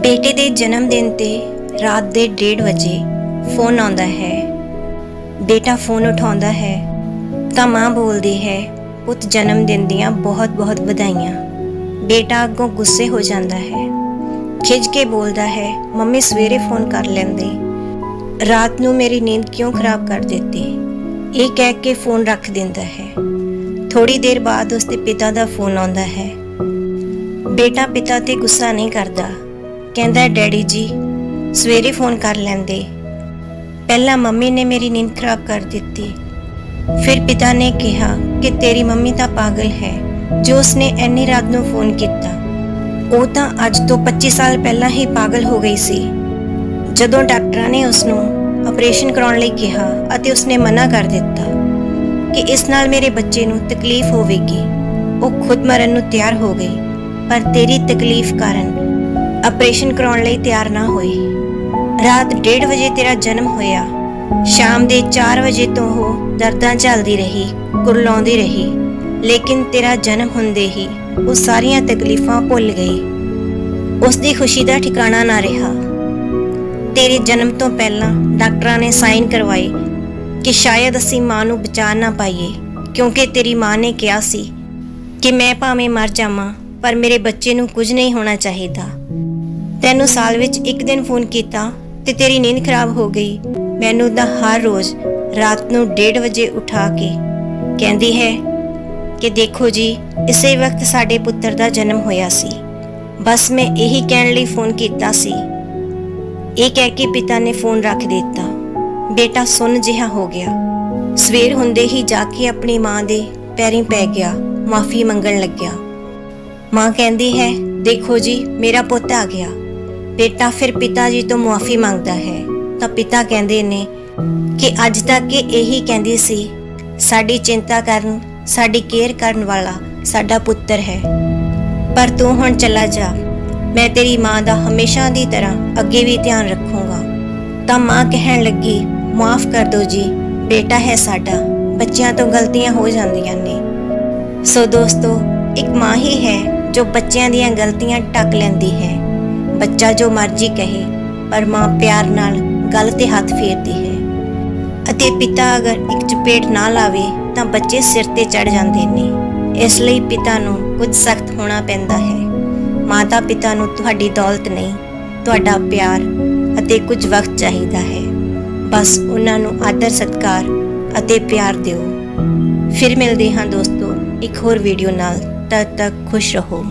ਬੇਟੇ ਦੇ ਜਨਮ ਦਿਨ ਤੇ ਰਾਤ ਦੇ 1:30 ਵਜੇ ਫੋਨ ਆਉਂਦਾ ਹੈ। ਬੇਟਾ ਫੋਨ ਉਠਾਉਂਦਾ ਹੈ। ਤਾਂ ਮਾਂ ਬੋਲਦੀ ਹੈ, ਪੁੱਤ, ਜਨਮ ਦਿਨ ਦੀਆਂ ਬਹੁਤ-ਬਹੁਤ ਵਧਾਈਆਂ। ਬੇਟਾ ਅੱਗੋਂ ਗੁੱਸੇ ਹੋ ਜਾਂਦਾ ਹੈ। ਖਿੱਚ ਕੇ ਬੋਲਦਾ ਹੈ, ਮੰਮੀ, ਸਵੇਰੇ ਫੋਨ ਕਰ ਲੈਂਦੇ। ਰਾਤ ਨੂੰ ਮੇਰੀ ਨੀਂਦ ਕਿਉਂ ਖਰਾਬ ਕਰ ਦਿੱਤੀ? ਇਹ ਕਹਿ ਕੇ ਫੋਨ ਰੱਖ ਦਿੰਦਾ ਹੈ। ਥੋੜੀ ਦੇਰ ਬਾਅਦ ਉਸਦੇ ਪਿਤਾ ਦਾ ਫੋਨ ਆਉਂਦਾ ਹੈ। ਬੇਟਾ ਪਿਤਾ ਤੇ ਗੁੱਸਾ ਨਹੀਂ ਕਰਦਾ। ਕਹਿੰਦਾ, ਡੈਡੀ ਜੀ, ਸਵੇਰੇ ਫੋਨ ਕਰ ਲੈਂਦੇ। ਪਹਿਲਾਂ ਮੰਮੀ ਨੇ ਮੇਰੀ ਨੀਂਦ ਖਰਾਬ ਕਰ ਦਿੱਤੀ। ਫਿਰ ਪਿਤਾ ਨੇ ਕਿਹਾ ਕਿ ਤੇਰੀ ਮੰਮੀ ਤਾਂ ਪਾਗਲ ਹੈ, ਜੋ ਉਸਨੇ ਐਨੀ ਰਾਤ ਨੂੰ ਫੋਨ ਕੀਤਾ। ਉਹ ਤਾਂ ਅੱਜ ਤੋਂ 25 ਸਾਲ ਪਹਿਲਾਂ ਹੀ ਪਾਗਲ ਹੋ ਗਈ ਸੀ। ਜਦੋਂ ਡਾਕਟਰਾਂ ਨੇ ਉਸ ਨੂੰ ਆਪਰੇਸ਼ਨ ਕਰਾਉਣ ਲਈ ਕਿਹਾ ਅਤੇ ਉਸਨੇ ਮਨਾ ਕਰ ਦਿੱਤਾ ਕਿ ਇਸ ਨਾਲ ਮੇਰੇ ਬੱਚੇ ਨੂੰ ਤਕਲੀਫ ਹੋਵੇਗੀ, ਉਹ ਖੁਦ ਮਰਨ ਨੂੰ ਤਿਆਰ ਹੋ ਗਈ। ਪਰ ਤੇਰੀ ਤਕਲੀਫ ਕਾਰਨ ਆਪਰੇਸ਼ਨ ਕਰਾਉਣ ਲਈ ਤਿਆਰ ਨਾ ਹੋਈ ਰਾਤ 1:30 ਵਜੇ ਤੇਰਾ ਜਨਮ ਹੋਇਆ। ਸ਼ਾਮ ਦੇ 4 ਵਜੇ ਤੋਂ ਉਹ ਦਰਦਾਂ ਝੱਲਦੀ ਰਹੀ, ਕੁਰਲਾਉਂਦੀ ਰਹੀ। ਲੇਕਿਨ ਤੇਰਾ ਜਨਮ ਹੁੰਦੇ ਹੀ ਉਹ ਸਾਰੀਆਂ ਤਕਲੀਫਾਂ ਭੁੱਲ ਗਈ। ਉਸ ਦੀ ਖੁਸ਼ੀ ਦਾ ਠਿਕਾਣਾ ਨਾ ਰਿਹਾ। ਤੇਰੇ ਜਨਮ ਤੋਂ ਪਹਿਲਾਂ ਡਾਕਟਰਾਂ ਨੇ ਸਾਈਨ ਕਰਵਾਏ ਕਿ ਸ਼ਾਇਦ ਅਸੀਂ ਮਾਂ ਨੂੰ ਬਚਾ ਨਾ ਪਾਈਏ, ਕਿਉਂਕਿ ਤੇਰੀ ਮਾਂ ਨੇ ਕਿਹਾ ਸੀ ਕਿ ਮੈਂ ਭਾਵੇਂ ਮਰ ਜਾਵਾਂ, ਪਰ ਮੇਰੇ ਬੱਚੇ ਨੂੰ ਕੁਝ ਨਹੀਂ ਹੋਣਾ ਚਾਹੀਦਾ। ਤੈਨੂੰ ਸਾਲ ਵਿੱਚ ਇੱਕ ਦਿਨ ਫੋਨ ਕੀਤਾ ਤੇ ਤੇਰੀ ਨੀਂਦ ਖਰਾਬ ਹੋ ਗਈ। ਮੈਨੂੰ ਤਾਂ ਹਰ ਰੋਜ਼ ਰਾਤ ਨੂੰ 1:30 ਵਜੇ ਉਠਾ ਕੇ ਕਹਿੰਦੀ ਹੈ ਕਿ ਦੇਖੋ ਜੀ, ਇਸੇ ਵਕਤ ਸਾਡੇ ਪੁੱਤਰ ਦਾ ਜਨਮ ਹੋਇਆ ਸੀ। ਬਸ ਮੈਂ ਇਹੀ ਕਹਿਣ ਲਈ ਫੋਨ ਕੀਤਾ ਸੀ। ਇਹ ਕਹਿ ਕੇ ਪਿਤਾ ਨੇ ਫੋਨ ਰੱਖ ਦਿੱਤਾ। ਬੇਟਾ ਸੁੰਨ ਜਿਹਾ ਹੋ ਗਿਆ। ਸਵੇਰ ਹੁੰਦੇ ਹੀ ਜਾ ਕੇ ਆਪਣੀ ਮਾਂ ਦੇ ਪੈਰੀਂ ਪੈ ਗਿਆ। ਮਾਫੀ ਮੰਗਣ ਲੱਗਿਆ। ਮਾਂ ਕਹਿੰਦੀ ਹੈ, ਦੇਖੋ ਜੀ, ਮੇਰਾ ਪੁੱਤ ਆ ਗਿਆ। ਬੇਟਾ ਫਿਰ ਪਿਤਾ ਜੀ ਤੋਂ ਮੁਆਫੀ ਮੰਗਦਾ ਹੈ। ਤਾਂ ਪਿਤਾ ਕਹਿੰਦੇ ਨੇ ਕਿ ਅੱਜ ਤੱਕ ਇਹ ਇਹੀ ਕਹਿੰਦੀ ਸੀ, ਸਾਡੀ ਚਿੰਤਾ ਕਰਨ, ਸਾਡੀ ਕੇਅਰ ਕਰਨ ਵਾਲਾ ਸਾਡਾ ਪੁੱਤਰ ਹੈ। ਪਰ ਤੂੰ ਹੁਣ ਚਲਾ ਜਾ। ਮੈਂ ਤੇਰੀ ਮਾਂ ਦਾ ਹਮੇਸ਼ਾ ਦੀ ਤਰ੍ਹਾਂ ਅੱਗੇ ਵੀ ਧਿਆਨ ਰੱਖੂੰਗਾ ਤਾਂ ਮਾਂ ਕਹਿਣ ਲੱਗੀ ਮਾਫ ਕਰ ਦਿਓ ਜੀ, ਬੇਟਾ ਹੈ ਸਾਡਾ। ਬੱਚਿਆਂ ਤੋਂ ਗਲਤੀਆਂ ਹੋ ਜਾਂਦੀਆਂ ਨੇ। ਸੋ ਦੋਸਤੋ, ਇੱਕ ਮਾਂ ਹੀ ਹੈ ਜੋ ਬੱਚਿਆਂ ਦੀਆਂ ਗਲਤੀਆਂ ਟੱਕ ਲੈਂਦੀ ਹੈ। ਬੱਚਾ ਜੋ ਮਰਜ਼ੀ ਕਹੇ, ਪਰ ਮਾਂ ਪਿਆਰ ਨਾਲ ਗੱਲ ਤੇ ਹੱਥ ਫੇਰਦੀ ਹੈ। ਅਤੇ ਪਿਤਾ ਅਗਰ ਇੱਕ ਚਪੇਟ ਨਾ ਲਾਵੇ, ਤਾਂ ਬੱਚੇ ਸਿਰ ਤੇ ਚੜ ਜਾਂਦੇ ਨੇ। ਇਸ ਲਈ ਪਿਤਾ ਨੂੰ ਕੁਝ ਸਖਤ ਹੋਣਾ ਪੈਂਦਾ ਹੈ। ਮਾਤਾ ਪਿਤਾ ਨੂੰ ਤੁਹਾਡੀ ਦੌਲਤ ਨਹੀਂ, ਤੁਹਾਡਾ ਪਿਆਰ ਅਤੇ ਕੁਝ ਵਕਤ ਚਾਹੀਦਾ ਹੈ। ਬਸ ਉਹਨਾਂ ਨੂੰ ਆਦਰ, ਸਤਕਾਰ ਅਤੇ ਪਿਆਰ ਦਿਓ। ਫਿਰ ਮਿਲਦੇ ਹਾਂ ਦੋਸਤੋ ਇੱਕ ਹੋਰ ਵੀਡੀਓ ਨਾਲ। ਤਦ ਤੱਕ ਖੁਸ਼ ਰਹੋ।